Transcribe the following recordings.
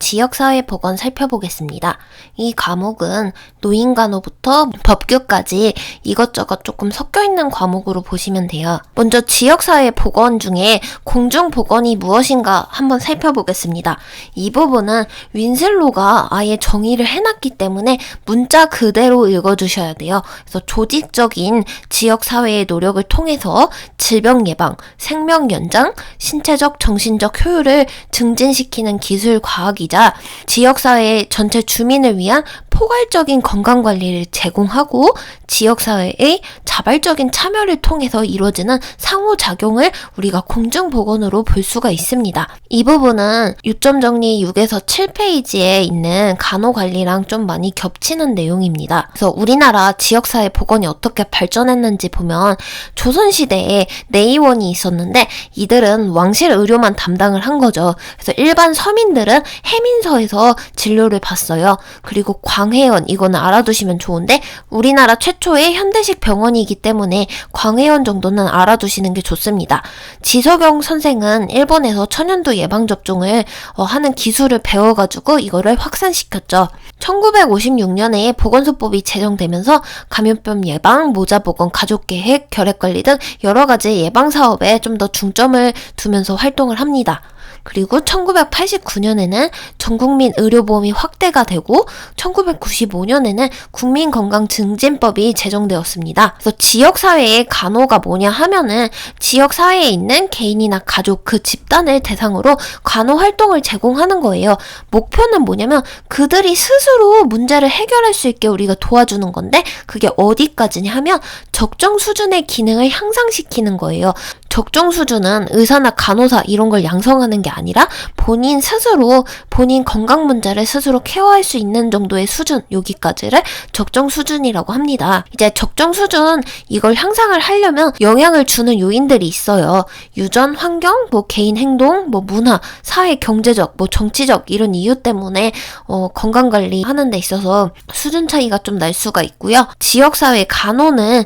지역사회 보건 살펴보겠습니다. 이 과목은 노인간호부터 법규까지 이것저것 조금 섞여 있는 과목으로 보시면 돼요. 먼저 지역사회 보건 중에 공중보건이 무엇인가 한번 살펴보겠습니다. 이 부분은 윈슬로가 아예 정의를 해놨기 때문에 문자 그대로 읽어주셔야 돼요. 그래서 조직적인 지역사회의 노력을 통해서 질병 예방, 생명 연장, 신체적, 정신적 효율을 증진시키는 기술 과학이 이자 지역사회 전체 주민을 위한 포괄적인 건강관리를 제공하고 지역사회의 자발적인 참여를 통해서 이루어지는 상호작용을 우리가 공중보건으로 볼 수가 있습니다. 이 부분은 유점 정리 6에서 7페이지에 있는 간호관리랑 좀 많이 겹치는 내용입니다. 그래서 우리나라 지역사회 보건이 어떻게 발전했는지 보면 조선시대에 내의원이 있었는데 이들은 왕실 의료만 담당을 한 거죠. 그래서 일반 서민들은 해민서에서 진료를 받어요. 그리고 광해원 이거는 알아두시면 좋은데 우리나라 최초의 현대식 병원이기 때문에 광해원 정도는 알아두시는 게 좋습니다. 지석영 선생은 일본에서 천연두 예방 접종을 어, 하는 기술을 배워가지고 이거를 확산시켰죠. 1956년에 보건소법이 제정되면서 감염병 예방, 모자 보건, 가족 계획, 결핵 관리 등 여러 가지 예방 사업에 좀 더 중점을 두면서 활동을 합니다. 그리고 1989년에는 전국민 의료보험이 확대가 되고 1995년에는 국민건강증진법이 제정되었습니다. 그래서 지역사회의 간호가 뭐냐 하면은 지역사회에 있는 개인이나 가족 그 집단을 대상으로 간호 활동을 제공하는 거예요. 목표는 뭐냐면 그들이 스스로 문제를 해결할 수 있게 우리가 도와주는 건데 그게 어디까지냐 하면 적정 수준의 기능을 향상시키는 거예요. 적정 수준은 의사나 간호사 이런 걸 양성하는 게 아니라 본인 스스로 본인 건강 문제를 스스로 케어할 수 있는 정도의 수준 여기까지를 적정 수준이라고 합니다. 이제 적정 수준 이걸 향상을 하려면 영향을 주는 요인들이 있어요. 유전, 환경, 뭐 개인 행동, 뭐 문화, 사회, 경제적, 뭐 정치적 이런 이유 때문에 어, 건강 관리 하는 데 있어서 수준 차이가 좀 날 수가 있고요. 지역 사회 간호는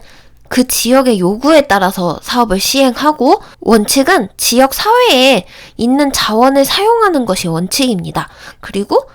그 지역의 요구에 따라서 사업을 시행하고 원칙은 지역 사회에 있는 자원을 사용하는 것이 원칙입니다. 그리고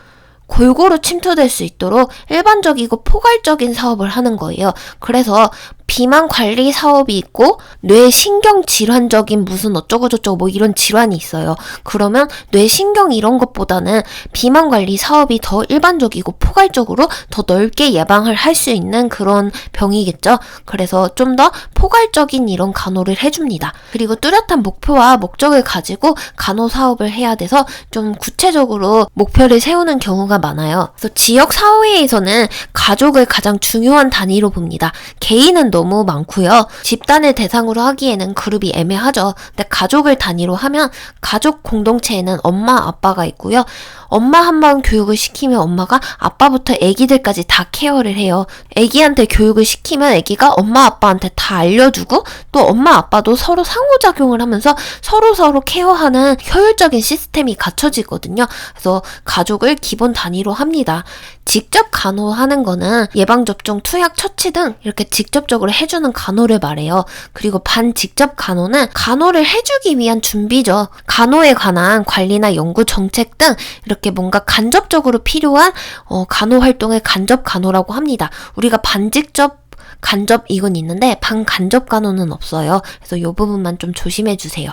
골고루 침투될 수 있도록 일반적이고 포괄적인 사업을 하는 거예요. 그래서 비만 관리 사업이 있고 뇌신경 질환적인 무슨 어쩌고저쩌고 뭐 이런 질환이 있어요. 그러면 뇌신경 이런 것보다는 비만 관리 사업이 더 일반적이고 포괄적으로 더 넓게 예방을 할 수 있는 그런 병이겠죠. 그래서 좀 더 포괄적인 이런 간호를 해줍니다. 그리고 뚜렷한 목표와 목적을 가지고 간호 사업을 해야 돼서 좀 구체적으로 목표를 세우는 경우가 많아요. 그래서 지역 사회에서는 가족을 가장 중요한 단위로 봅니다. 개인은 너무 많고요. 집단을 대상으로 하기에는 그룹이 애매하죠. 근데 가족을 단위로 하면 가족 공동체에는 엄마, 아빠가 있고요. 엄마 한 번 교육을 시키면 엄마가 아빠부터 애기들까지 다 케어를 해요. 애기한테 교육을 시키면 애기가 엄마, 아빠한테 다 알려주고 또 엄마, 아빠도 서로 상호작용을 하면서 서로 서로 케어하는 효율적인 시스템이 갖춰지거든요. 그래서 가족을 기본 단위로 합니다. 직접 간호하는 거는 예방접종, 투약, 처치 등 이렇게 직접적으로 해주는 간호를 말해요. 그리고 반직접 간호는 간호를 해주기 위한 준비죠. 간호에 관한 관리나 연구 정책 등 이렇게 뭔가 간접적으로 필요한 어, 간호 활동을 간접 간호라고 합니다. 우리가 반직접 간접 이건 있는데 반간접 간호는 없어요. 그래서 이 부분만 좀 조심해 주세요.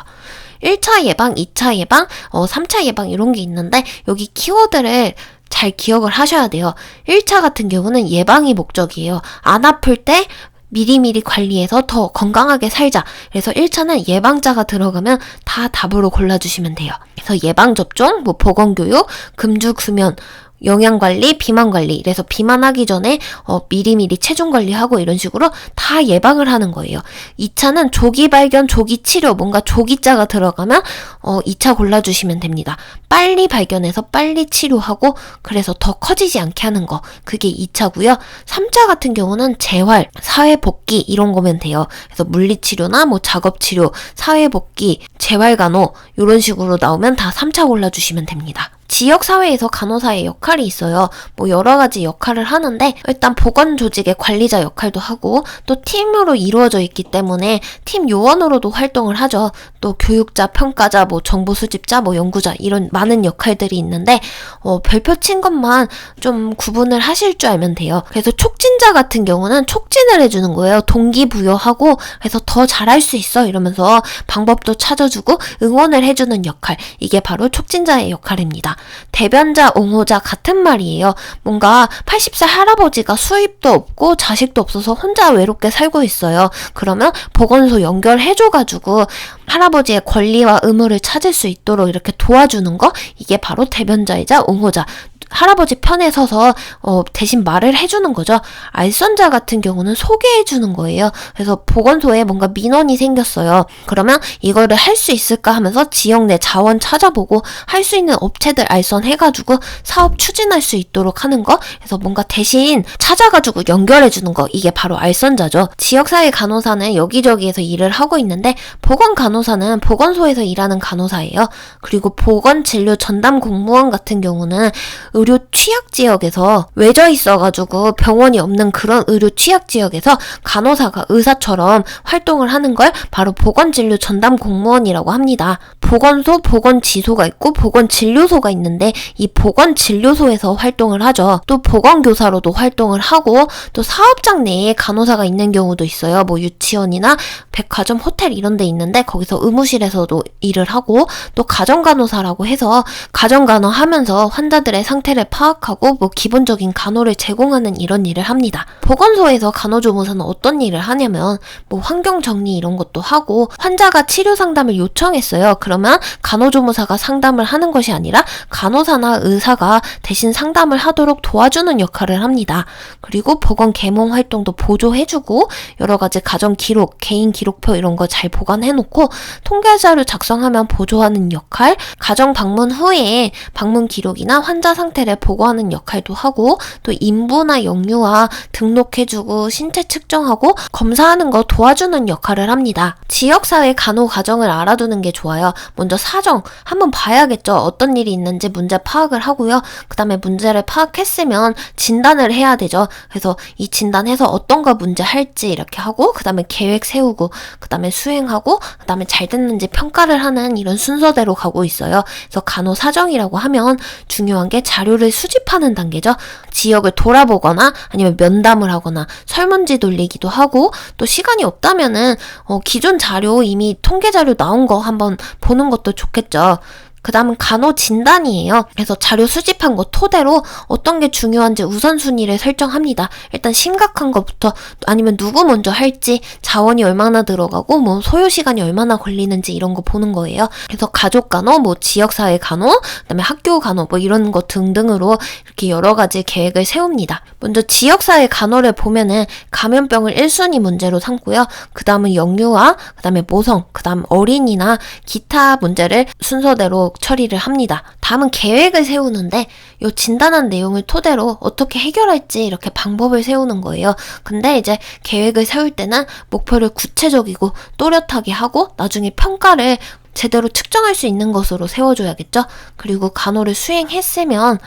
1차 예방, 2차 예방, 어, 3차 예방 이런 게 있는데 여기 키워드를 잘 기억을 하셔야 돼요. 1차 같은 경우는 예방이 목적이에요. 안 아플 때 미리미리 관리해서 더 건강하게 살자. 그래서 1차는 예방자가 들어가면 다 답으로 골라주시면 돼요. 그래서 예방접종, 뭐 보건교육, 금주금연, 영양 관리, 비만 관리. 그래서 비만하기 전에 어, 미리미리 체중 관리하고 이런 식으로 다 예방을 하는 거예요. 2차는 조기 발견, 조기 치료, 뭔가 조기자가 들어가면 어, 2차 골라주시면 됩니다. 빨리 발견해서 빨리 치료하고 그래서 더 커지지 않게 하는 거. 그게 2차고요. 3차 같은 경우는 재활, 사회 복귀 이런 거면 돼요. 그래서 물리 치료나 뭐 작업 치료, 사회 복귀, 재활 간호 이런 식으로 나오면 다 3차 골라주시면 됩니다. 지역사회에서 간호사의 역할이 있어요. 뭐 여러 가지 역할을 하는데 일단 보건 조직의 관리자 역할도 하고 또 팀으로 이루어져 있기 때문에 팀 요원으로도 활동을 하죠. 또 교육자, 평가자, 뭐 정보 수집자, 뭐 연구자 이런 많은 역할들이 있는데 어, 별표 친 것만 좀 구분을 하실 줄 알면 돼요. 그래서 촉진자 같은 경우는 촉진을 해주는 거예요. 동기부여하고 그래서 더 잘할 수 있어 이러면서 방법도 찾아주고 응원을 해주는 역할 이게 바로 촉진자의 역할입니다. 대변자, 옹호자 같은 말이에요. 뭔가 80살 할아버지가 수입도 없고 자식도 없어서 혼자 외롭게 살고 있어요. 그러면 보건소 연결해줘가지고 할아버지의 권리와 의무를 찾을 수 있도록 이렇게 도와주는 거 이게 바로 대변자이자 옹호자 할아버지 편에 서서 어, 대신 말을 해주는 거죠. 알선자 같은 경우는 소개해주는 거예요. 그래서 보건소에 뭔가 민원이 생겼어요. 그러면 이거를 할 수 있을까 하면서 지역 내 자원 찾아보고 할 수 있는 업체들 알선해가지고 사업 추진할 수 있도록 하는 거. 그래서 뭔가 대신 찾아가지고 연결해주는 거. 이게 바로 알선자죠. 지역사회 간호사는 여기저기에서 일을 하고 있는데 보건 간호사는 보건소에서 일하는 간호사예요. 그리고 보건 진료 전담 공무원 같은 경우는 의료 취약 지역에서 외져 있어가지고 병원이 없는 그런 의료 취약 지역에서 간호사가 의사처럼 활동을 하는 걸 바로 보건진료 전담 공무원이라고 합니다. 보건소, 보건지소가 있고 보건진료소가 있는데 이 보건진료소에서 활동을 하죠. 또 보건교사로도 활동을 하고 또 사업장 내에 간호사가 있는 경우도 있어요. 뭐 유치원이나 백화점, 호텔 이런 데 있는데 거기서 의무실에서도 일을 하고 또 가정간호사라고 해서 가정간호 하면서 환자들의 상태를 파악하고 뭐 기본적인 간호를 제공하는 이런 일을 합니다. 보건소에서 간호조무사는 어떤 일을 하냐면 뭐 환경 정리 이런 것도 하고 환자가 치료 상담을 요청했어요. 그 러면 간호조무사가 상담을 하는 것이 아니라 간호사나 의사가 대신 상담을 하도록 도와주는 역할을 합니다. 그리고 보건 계몽 활동도 보조해주고 여러 가지 가정 기록, 개인 기록표 이런 거 잘 보관해놓고 통계 자료 작성하면 보조하는 역할, 가정 방문 후에 방문 기록이나 환자 상태를 보고하는 역할도 하고 또 인부나 영유아 등록해주고 신체 측정하고 검사하는 거 도와주는 역할을 합니다. 지역사회 간호 과정을 알아두는 게 좋아요. 먼저 사정 한번 봐야겠죠. 어떤 일이 있는지 문제 파악을 하고요. 그 다음에 문제를 파악했으면 진단을 해야 되죠. 그래서 이 진단해서 어떤 거 문제 할지 이렇게 하고 그 다음에 계획 세우고 그 다음에 수행하고 그 다음에 잘 됐는지 평가를 하는 이런 순서대로 가고 있어요. 그래서 간호 사정이라고 하면 중요한 게 자료를 수집하는 단계죠. 지역을 돌아보거나 아니면 면담을 하거나 설문지 돌리기도 하고 또 시간이 없다면은 어, 기존 자료 이미 통계 자료 나온 거 한번 보는 것도 좋겠죠. 그 다음은 간호 진단이에요. 그래서 자료 수집한 거 토대로 어떤 게 중요한지 우선순위를 설정합니다. 일단 심각한 것부터 아니면 누구 먼저 할지 자원이 얼마나 들어가고 뭐 소요 시간이 얼마나 걸리는지 이런 거 보는 거예요. 그래서 가족 간호, 뭐 지역사회 간호, 그다음에 학교 간호 뭐 이런 거 등등으로 이렇게 여러 가지 계획을 세웁니다. 먼저 지역사회 간호를 보면은 감염병을 1순위 문제로 삼고요. 그 다음은 영유아, 그 다음에 모성, 그 다음 어린이나 기타 문제를 순서대로 처리를 합니다. 다음은 계획을 세우는데 이 진단한 내용을 토대로 어떻게 해결할지 이렇게 방법을 세우는 거예요. 근데 이제 계획을 세울 때는 목표를 구체적이고 또렷하게 하고 나중에 평가를 제대로 측정할 수 있는 것으로 세워줘야겠죠? 그리고 간호를 수행했으면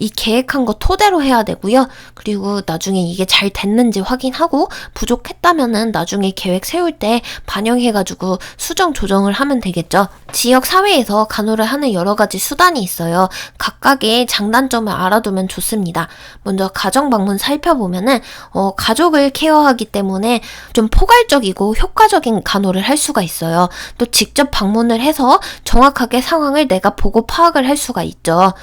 이 계획한 거 토대로 해야 되고요. 그리고 나중에 이게 잘 됐는지 확인하고 부족했다면은 나중에 계획 세울 때 반영해가지고 수정 조정을 하면 되겠죠. 지역 사회에서 간호를 하는 여러 가지 수단이 있어요. 각각의 장단점을 알아두면 좋습니다. 먼저 가정 방문 살펴보면은 어, 가족을 케어하기 때문에 좀 포괄적이고 효과적인 간호를 할 수가 있어요. 또 직접 방문을 해서 정확하게 상황을 내가 보고 파악을 할 수가 있죠.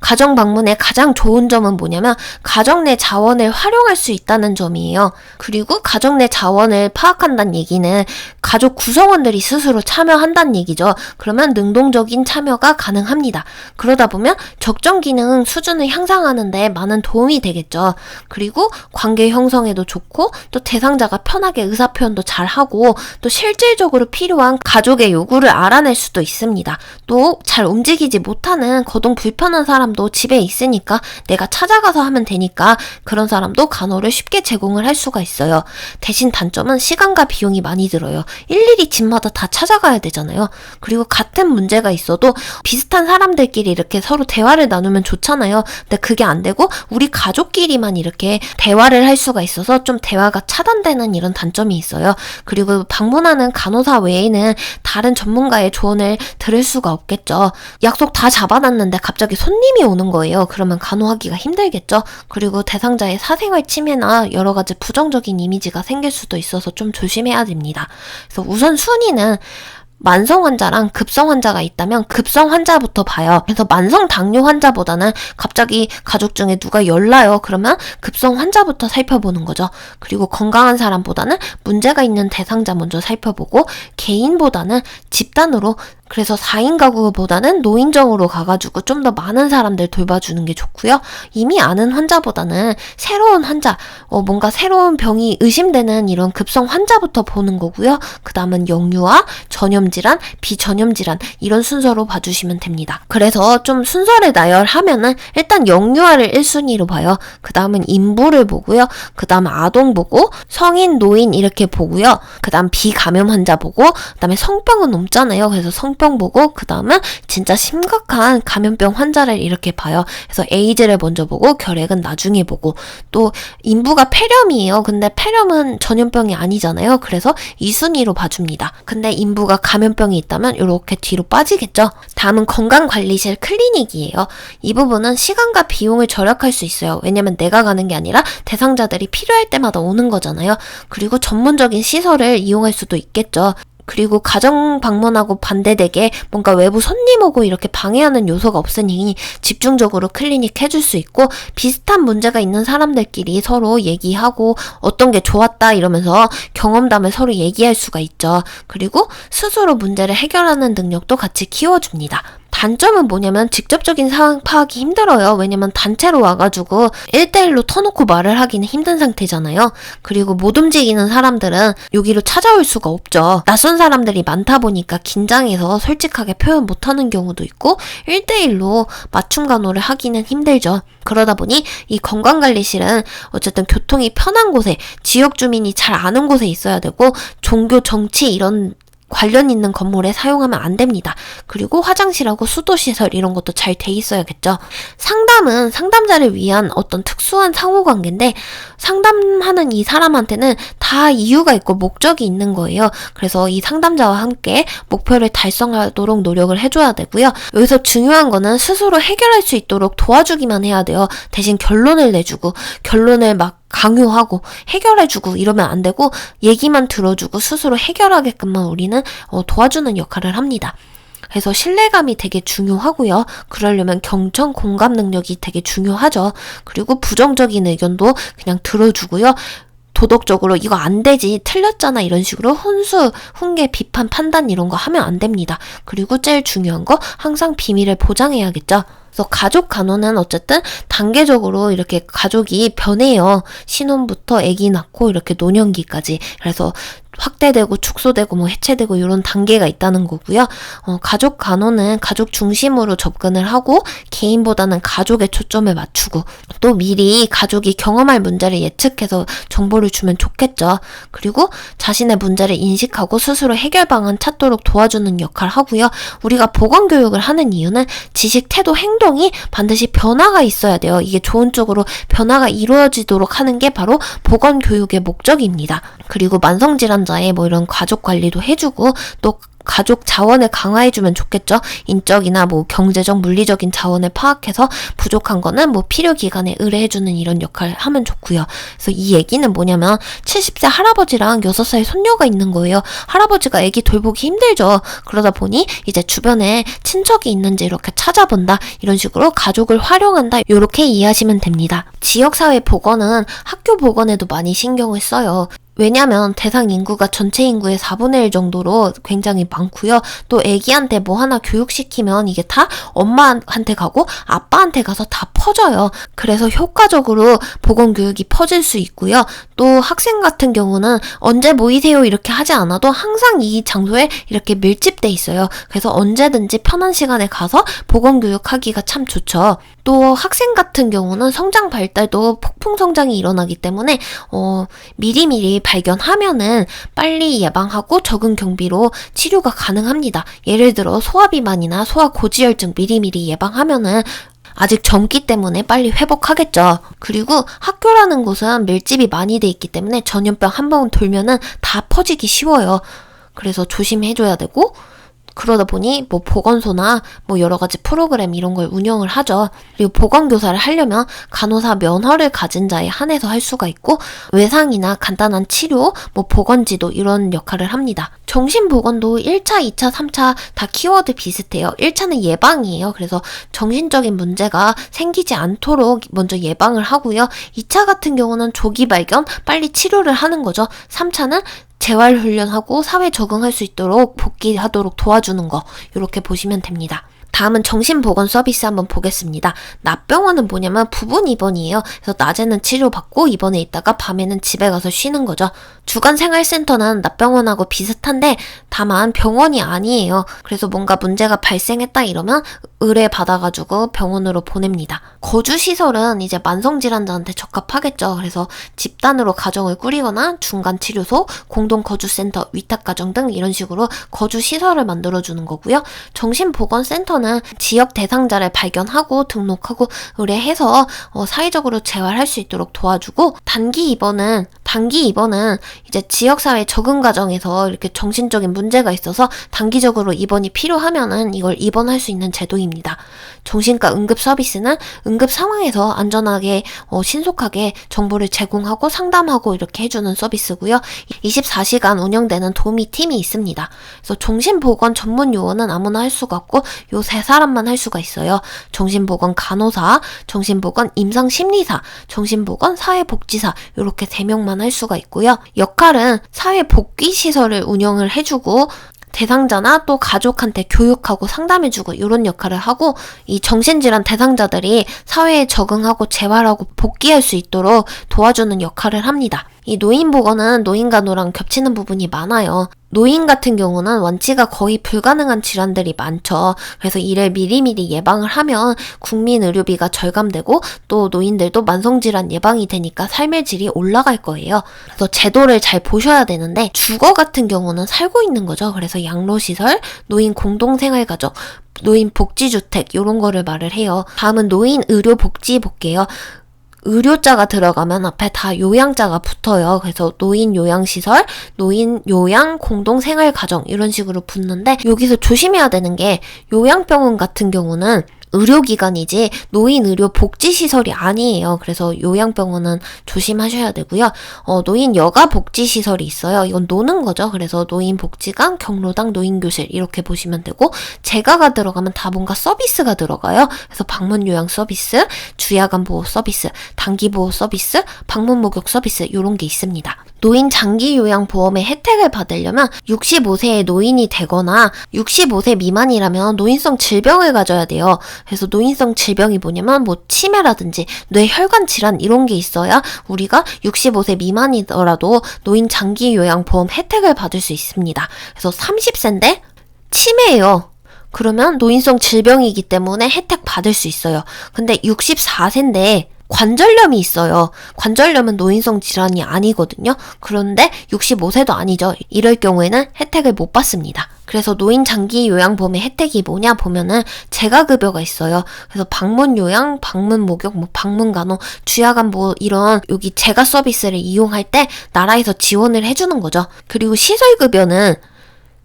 가정 방문 의 가장 좋은 점은 뭐냐면 가정 내 자원을 활용할 수 있다는 점이에요. 그리고 가정 내 자원을 파악한다는 얘기는 가족 구성원들이 스스로 참여한다는 얘기죠. 그러면 능동적인 참여가 가능합니다. 그러다 보면 적정 기능 수준을 향상하는데 많은 도움이 되겠죠. 그리고 관계 형성에도 좋고 또 대상자가 편하게 의사 표현도 잘 하고 또 실질적으로 필요한 가족의 요구를 알아낼 수도 있습니다. 또 잘 움직이지 못하는 거동 불편한 사람도 집에 있으니까 내가 찾아가서 하면 되니까 그런 사람도 간호를 쉽게 제공을 할 수가 있어요. 대신 단점은 시간과 비용이 많이 들어요. 일일이 집마다 다 찾아가야 되잖아요. 그리고 같은 문제가 있어도 비슷한 사람들끼리 이렇게 서로 대화를 나누면 좋잖아요. 근데 그게 안 되고 우리 가족끼리만 이렇게 대화를 할 수가 있어서 좀 대화가 차단되는 이런 단점이 있어요. 그리고 방문하는 간호사 외에는 다른 전문가의 조언을 들을 수가 없겠죠. 약속 다 잡아놨는데 갑자기 손님이 오는 거예요. 그러면 간호하기가 힘들겠죠. 그리고 대상자의 사생활 침해나 여러 가지 부정적인 이미지가 생길 수도 있어서 좀 조심해야 됩니다. 그래서 우선 순위는 만성 환자랑 급성 환자가 있다면 급성 환자부터 봐요. 그래서 만성 당뇨 환자보다는 갑자기 가족 중에 누가 열나요. 그러면 급성 환자부터 살펴보는 거죠. 그리고 건강한 사람보다는 문제가 있는 대상자 먼저 살펴보고 개인보다는 집단으로 그래서 4인 가구보다는 노인정으로 가가지고 좀 더 많은 사람들 돌봐주는 게 좋고요. 이미 아는 환자보다는 새로운 환자, 어, 뭔가 새로운 병이 의심되는 이런 급성 환자부터 보는 거고요. 그 다음은 영유아, 전염 질환, 비전염 질환 이런 순서로 봐주시면 됩니다. 그래서 좀 순서를 나열하면은 일단 영유아를 1순위로 봐요. 그 다음은 인부를 보고요. 그 다음 아동 보고 성인, 노인 이렇게 보고요. 그 다음 비감염 환자 보고 그 다음에 성병은 없잖아요. 그래서 성병 보고 그 다음은 진짜 심각한 감염병 환자를 이렇게 봐요. 그래서 에이즈를 먼저 보고 결핵은 나중에 보고 또 인부가 폐렴이에요. 근데 폐렴은 전염병이 아니잖아요. 그래서 2순위로 봐줍니다. 근데 인부가 감염병이 있다면 이렇게 뒤로 빠지겠죠. 다음은 건강관리실 클리닉이에요. 이 부분은 시간과 비용을 절약할 수 있어요. 왜냐면 내가 가는 게 아니라 대상자들이 필요할 때마다 오는 거잖아요. 그리고 전문적인 시설을 이용할 수도 있겠죠. 그리고 가정 방문하고 반대되게 뭔가 외부 손님 오고 이렇게 방해하는 요소가 없으니 집중적으로 클리닉 해줄 수 있고 비슷한 문제가 있는 사람들끼리 서로 얘기하고 어떤 게 좋았다 이러면서 경험담을 서로 얘기할 수가 있죠. 그리고 스스로 문제를 해결하는 능력도 같이 키워줍니다. 단점은 뭐냐면 직접적인 상황 파악이 힘들어요. 왜냐면 단체로 와가지고 1대1로 터놓고 말을 하기는 힘든 상태잖아요. 그리고 못 움직이는 사람들은 여기로 찾아올 수가 없죠. 낯선 사람들이 많다 보니까 긴장해서 솔직하게 표현 못하는 경우도 있고 1대1로 맞춤 간호를 하기는 힘들죠. 그러다 보니 이 건강관리실은 어쨌든 교통이 편한 곳에 지역 주민이 잘 아는 곳에 있어야 되고 종교 정치 이런 관련 있는 건물에 사용하면 안 됩니다. 그리고 화장실하고 수도시설 이런 것도 잘 돼 있어야겠죠. 상담은 상담자를 위한 어떤 특수한 상호관계인데 상담하는 이 사람한테는 다 이유가 있고 목적이 있는 거예요. 그래서 이 상담자와 함께 목표를 달성하도록 노력을 해줘야 되고요. 여기서 중요한 거는 스스로 해결할 수 있도록 도와주기만 해야 돼요. 대신 결론을 내주고 결론을 막 강요하고 해결해주고 이러면 안 되고 얘기만 들어주고 스스로 해결하게끔만 우리는 어, 도와주는 역할을 합니다. 그래서 신뢰감이 되게 중요하고요. 그러려면 경청 공감 능력이 되게 중요하죠. 그리고 부정적인 의견도 그냥 들어주고요. 도덕적으로 이거 안 되지, 틀렸잖아, 이런 식으로 훈수, 훈계, 비판, 판단 이런 거 하면 안 됩니다. 그리고 제일 중요한 거, 항상 비밀을 보장해야겠죠. 그래서 가족 간호는 어쨌든 단계적으로 이렇게 가족이 변해요. 신혼부터 아기 낳고 이렇게 노년기까지. 그래서 확대되고 축소되고 뭐 해체되고 이런 단계가 있다는 거고요. 어, 가족 간호는 가족 중심으로 접근을 하고 개인보다는 가족에 초점을 맞추고 또 미리 가족이 경험할 문제를 예측해서 정보를 주면 좋겠죠. 그리고 자신의 문제를 인식하고 스스로 해결 방안 찾도록 도와주는 역할 하고요. 우리가 보건 교육을 하는 이유는 지식, 태도, 행동이 반드시 변화가 있어야 돼요. 이게 좋은 쪽으로 변화가 이루어지도록 하는 게 바로 보건 교육의 목적입니다. 그리고 만성 질환 자의 뭐 이런 가족 관리도 해주고 또 가족 자원을 강화해주면 좋겠죠. 인적이나 뭐 경제적, 물리적인 자원을 파악해서 부족한 거는 뭐 필요기관에 의뢰해주는 이런 역할을 하면 좋고요. 그래서 이 얘기는 뭐냐면 70세 할아버지랑 6살 손녀가 있는 거예요. 할아버지가 애기 돌보기 힘들죠. 그러다 보니 이제 주변에 친척이 있는지 이렇게 찾아본다. 이런 식으로 가족을 활용한다. 이렇게 이해하시면 됩니다. 지역사회 보건은 학교 보건에도 많이 신경을 써요. 왜냐면 대상 인구가 전체 인구의 4분의 1 정도로 굉장히 많고요. 또 애기한테 뭐 하나 교육시키면 이게 다 엄마한테 가고 아빠한테 가서 다 퍼져요. 그래서 효과적으로 보건 교육이 퍼질 수 있고요. 또 학생 같은 경우는 언제 모이세요 이렇게 하지 않아도 항상 이 장소에 이렇게 밀집돼 있어요. 그래서 언제든지 편한 시간에 가서 보건 교육 하기가 참 좋죠. 또 학생 같은 경우는 성장 발달도 폭풍 성장이 일어나기 때문에 어, 미리미리 발견하면은 빨리 예방하고 적은 경비로 치료가 가능합니다. 예를 들어 소화비만이나 소화 고지혈증 미리미리 예방하면은 아직 젊기 때문에 빨리 회복하겠죠. 그리고 학교라는 곳은 밀집이 많이 돼 있기 때문에 전염병 한 번 돌면은 다 퍼지기 쉬워요. 그래서 조심해줘야 되고, 그러다 보니 뭐 보건소나 뭐 여러 가지 프로그램 이런 걸 운영을 하죠. 그리고 보건교사를 하려면 간호사 면허를 가진 자에 한해서 할 수가 있고 외상이나 간단한 치료, 뭐 보건지도 이런 역할을 합니다. 정신보건도 1차, 2차, 3차 다 키워드 비슷해요. 1차는 예방이에요. 그래서 정신적인 문제가 생기지 않도록 먼저 예방을 하고요. 2차 같은 경우는 조기 발견, 빨리 치료를 하는 거죠. 3차는 재활 훈련하고 사회 적응할 수 있도록 복귀하도록 도와주는 거 이렇게 보시면 됩니다. 다음은 정신보건 서비스 한번 보겠습니다. 낮병원은 뭐냐면 부분 입원이에요. 그래서 낮에는 치료받고 입원해 있다가 밤에는 집에 가서 쉬는 거죠. 주간생활센터는 낮병원하고 비슷한데 다만 병원이 아니에요. 그래서 뭔가 문제가 발생했다 이러면 의뢰 받아가지고 병원으로 보냅니다. 거주시설은 이제 만성질환자한테 적합하겠죠. 그래서 집단으로 가정을 꾸리거나 중간치료소, 공동거주센터, 위탁가정 등 이런 식으로 거주시설을 만들어주는 거고요. 정신보건센터는 지역 대상자를 발견하고 등록하고 의뢰해서 어, 사회적으로 재활할 수 있도록 도와주고 단기 입원은 단기 입원은 이제 지역사회 적응 과정에서 이렇게 정신적인 문제가 있어서 단기적으로 입원이 필요하면은 이걸 입원할 수 있는 제도입니다. 정신과 응급 서비스는 응급 상황에서 안전하게 어, 신속하게 정보를 제공하고 상담하고 이렇게 해주는 서비스고요. 24시간 운영되는 도우미 팀이 있습니다. 그래서 정신보건 전문 요원은 아무나 할 수가 없고 요 세 사람만 할 수가 있어요. 정신보건 간호사, 정신보건 임상심리사, 정신보건 사회복지사 이렇게 세 명만 할 수가 있고요. 역할은 사회 복귀 시설을 운영을 해주고 대상자나 또 가족한테 교육하고 상담해주고 이런 역할을 하고 이 정신질환 대상자들이 사회에 적응하고 재활하고 복귀할 수 있도록 도와주는 역할을 합니다. 이 노인 보건은 노인 간호랑 겹치는 부분이 많아요. 노인 같은 경우는 완치가 거의 불가능한 질환들이 많죠. 그래서 이를 미리미리 예방을 하면 국민 의료비가 절감되고 또 노인들도 만성질환 예방이 되니까 삶의 질이 올라갈 거예요. 그래서 제도를 잘 보셔야 되는데 주거 같은 경우는 살고 있는 거죠. 그래서 양로시설, 노인 공동생활가족, 노인 복지주택 이런 거를 말을 해요. 다음은 노인 의료 복지 볼게요. 의료자가 들어가면 앞에 다 요양자가 붙어요. 그래서 노인 요양시설, 노인 요양 공동생활 가정 이런 식으로 붙는데 여기서 조심해야 되는 게 요양병원 같은 경우는 의료기관이지 노인 의료 복지시설이 아니에요. 그래서 요양병원은 조심하셔야 되고요. 어, 노인 여가 복지시설이 있어요. 이건 노는 거죠. 그래서 노인 복지관, 경로당, 노인교실 이렇게 보시면 되고 제가가 들어가면 다 뭔가 서비스가 들어가요. 그래서 방문 요양 서비스, 주야간 보호 서비스, 단기 보호 서비스, 방문 목욕 서비스 이런 게 있습니다. 노인 장기 요양 보험의 혜택을 받으려면 65세의 노인이 되거나 65세 미만이라면 노인성 질병을 가져야 돼요. 그래서 노인성 질병이 뭐냐면 뭐 치매라든지 뇌혈관 질환 이런 게 있어야 우리가 65세 미만이더라도 노인 장기 요양 보험 혜택을 받을 수 있습니다. 그래서 30세인데 치매예요. 그러면 노인성 질병이기 때문에 혜택 받을 수 있어요. 근데 64세인데 관절염이 있어요. 관절염은 노인성 질환이 아니거든요. 그런데 65세도 아니죠. 이럴 경우에는 혜택을 못 받습니다. 그래서 노인 장기 요양보험의 혜택이 뭐냐 보면은 재가 급여가 있어요. 그래서 방문 요양, 방문 목욕, 뭐 방문 간호, 주야간 뭐 이런 여기 재가 서비스를 이용할 때 나라에서 지원을 해주는 거죠. 그리고 시설 급여는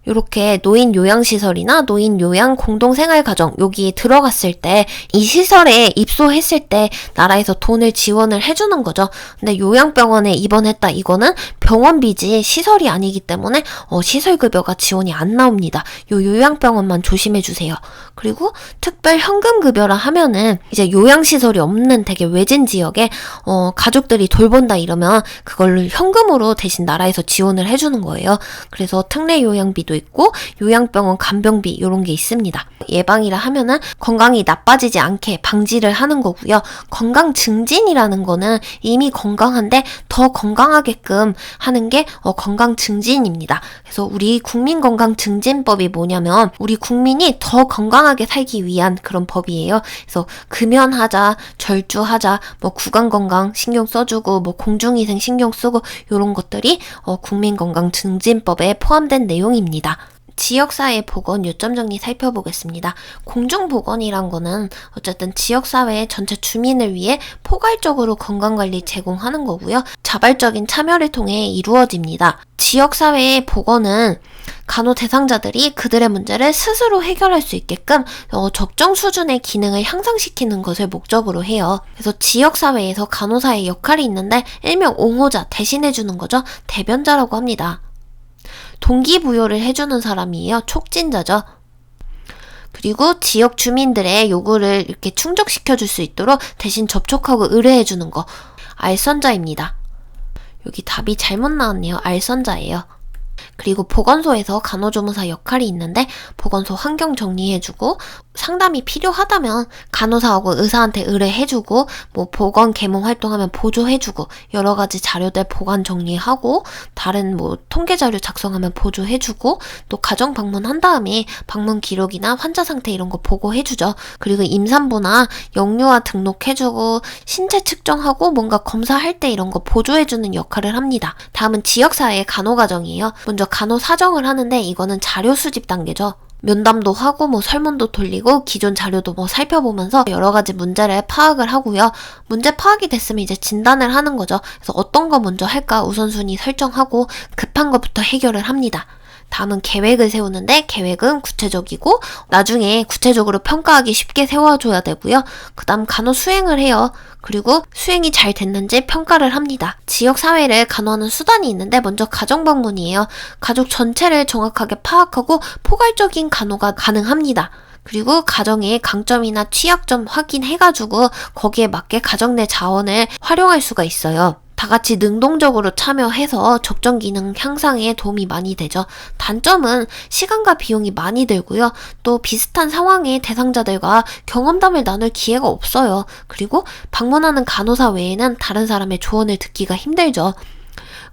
이렇게 노인 요양시설이나 노인 요양 공동생활가정 여기에 들어갔을 때 이 시설에 입소했을 때 나라에서 돈을 지원을 해주는 거죠. 근데 요양병원에 입원했다 이거는 병원비지 시설이 아니기 때문에 어, 시설급여가 지원이 안 나옵니다. 요 요양병원만 조심해 주세요. 그리고 특별 현금 급여라 하면은 이제 요양시설이 없는 되게 외진 지역에 어, 가족들이 돌본다 이러면 그걸 현금으로 대신 나라에서 지원을 해주는 거예요. 그래서 특례 요양비도 있고 요양병원 간병비 이런 게 있습니다. 예방이라 하면은 건강이 나빠지지 않게 방지를 하는 거고요. 건강 증진이라는 거는 이미 건강한데 더 건강하게끔 하는 게 어, 건강 증진입니다. 그래서 우리 국민 건강 증진법이 뭐냐면 우리 국민이 더 건강하 게 건강하게 살기 위한 그런 법이에요. 그래서 금연하자, 절주하자, 뭐 구강 건강 신경 써주고, 뭐 공중위생 신경 쓰고, 요런 것들이 어, 국민건강 증진법에 포함된 내용입니다. 지역사회 보건 요점 정리 살펴보겠습니다. 공중보건이란 거는 어쨌든 지역사회 전체 주민을 위해 포괄적으로 건강관리 제공하는 거고요. 자발적인 참여를 통해 이루어집니다. 지역사회의 보건은 간호 대상자들이 그들의 문제를 스스로 해결할 수 있게끔 어, 적정 수준의 기능을 향상시키는 것을 목적으로 해요. 그래서 지역사회에서 간호사의 역할이 있는데 일명 옹호자 대신해주는 거죠. 대변자라고 합니다. 동기부여를 해주는 사람이에요. 촉진자죠. 그리고 지역 주민들의 요구를 이렇게 충족시켜 줄 수 있도록 대신 접촉하고 의뢰해 주는 거. 알선자입니다. 여기 답이 잘못 나왔네요. 알선자예요. 그리고 보건소에서 간호조무사 역할이 있는데 보건소 환경 정리해주고 상담이 필요하다면 간호사하고 의사한테 의뢰해주고 뭐 보건 개몽 활동하면 보조해주고 여러 가지 자료들 보관 정리하고 다른 뭐 통계 자료 작성하면 보조해주고 또 가정 방문한 다음에 방문 기록이나 환자 상태 이런 거 보고해주죠. 그리고 임산부나 영유아 등록해주고 신체 측정하고 뭔가 검사할 때 이런 거 보조해주는 역할을 합니다. 다음은 지역사회 간호가정이에요. 먼저 간호 사정을 하는데 이거는 자료 수집 단계죠. 면담도 하고 뭐 설문도 돌리고 기존 자료도 뭐 살펴보면서 여러 가지 문제를 파악을 하고요. 문제 파악이 됐으면 이제 진단을 하는 거죠. 그래서 어떤 거 먼저 할까 우선순위 설정하고 급한 것부터 해결을 합니다. 다음은 계획을 세우는데 계획은 구체적이고 나중에 구체적으로 평가하기 쉽게 세워줘야 되고요. 그 다음 간호 수행을 해요. 그리고 수행이 잘 됐는지 평가를 합니다. 지역 사회를 간호하는 수단이 있는데 먼저 가정 방문이에요. 가족 전체를 정확하게 파악하고 포괄적인 간호가 가능합니다. 그리고 가정의 강점이나 취약점 확인해가지고 거기에 맞게 가정 내 자원을 활용할 수가 있어요. 다 같이 능동적으로 참여해서 적정 기능 향상에 도움이 많이 되죠. 단점은 시간과 비용이 많이 들고요. 또 비슷한 상황의 대상자들과 경험담을 나눌 기회가 없어요. 그리고 방문하는 간호사 외에는 다른 사람의 조언을 듣기가 힘들죠.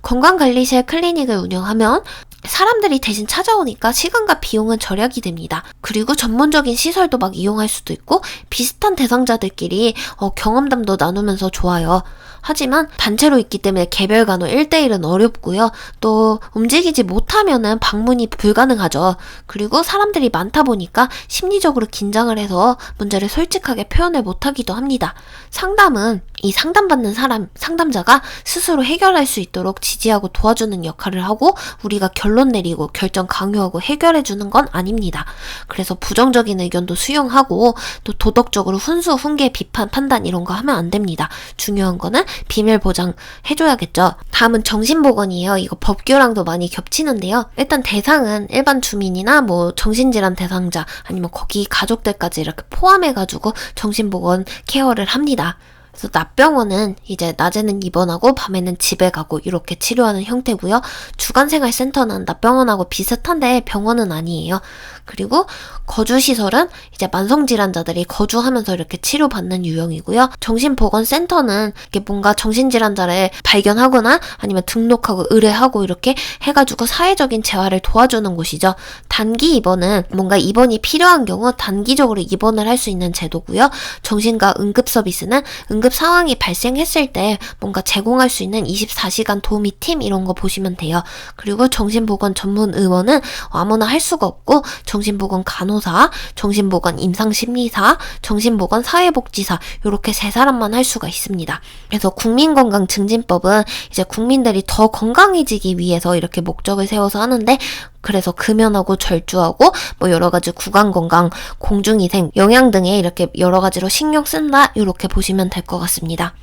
건강관리실 클리닉을 운영하면 사람들이 대신 찾아오니까 시간과 비용은 절약이 됩니다. 그리고 전문적인 시설도 막 이용할 수도 있고 비슷한 대상자들끼리 어, 경험담도 나누면서 좋아요. 하지만 단체로 있기 때문에 개별 간호 1대1은 어렵고요. 또 움직이지 못하면은 방문이 불가능하죠. 그리고 사람들이 많다 보니까 심리적으로 긴장을 해서 문제를 솔직하게 표현을 못하기도 합니다. 상담은 이 상담받는 사람, 상담자가 스스로 해결할 수 있도록 지지하고 도와주는 역할을 하고 우리가 결론 내리고 결정 강요하고 해결해 주는 건 아닙니다. 그래서 부정적인 의견도 수용하고 또 도덕적으로 훈수, 훈계, 비판, 판단 이런 거 하면 안 됩니다. 중요한 거는 비밀 보장 해줘야겠죠. 다음은 정신보건이에요. 이거 법규랑도 많이 겹치는데요. 일단 대상은 일반 주민이나 뭐 정신질환 대상자 아니면 거기 가족들까지 이렇게 포함해가지고 정신보건 케어를 합니다. 그래서 낮병원은 이제 낮에는 입원하고 밤에는 집에 가고 이렇게 치료하는 형태고요. 주간생활센터는 낮병원하고 비슷한데 병원은 아니에요. 그리고 거주시설은 이제 만성질환자들이 거주하면서 이렇게 치료받는 유형이고요. 정신보건센터는 이게 뭔가 정신질환자를 발견하거나 아니면 등록하고 의뢰하고 이렇게 해가지고 사회적인 재활을 도와주는 곳이죠. 단기 입원은 뭔가 입원이 필요한 경우 단기적으로 입원을 할 수 있는 제도고요. 정신과 응급 서비스는 응급 상황이 발생했을 때 뭔가 제공할 수 있는 24시간 도우미 팀 이런 거 보시면 돼요. 그리고 정신보건 전문 의원은 아무나 할 수가 없고 정신보건 간호사, 정신보건 임상심리사, 정신보건 사회복지사 이렇게 세 사람만 할 수가 있습니다. 그래서 국민건강증진법은 이제 국민들이 더 건강해지기 위해서 이렇게 목적을 세워서 하는데 그래서 금연하고 절주하고 뭐 여러 가지 구강 건강, 공중 위생, 영양 등에 이렇게 여러 가지로 신경 쓴다 이렇게 보시면 될 것 같습니다.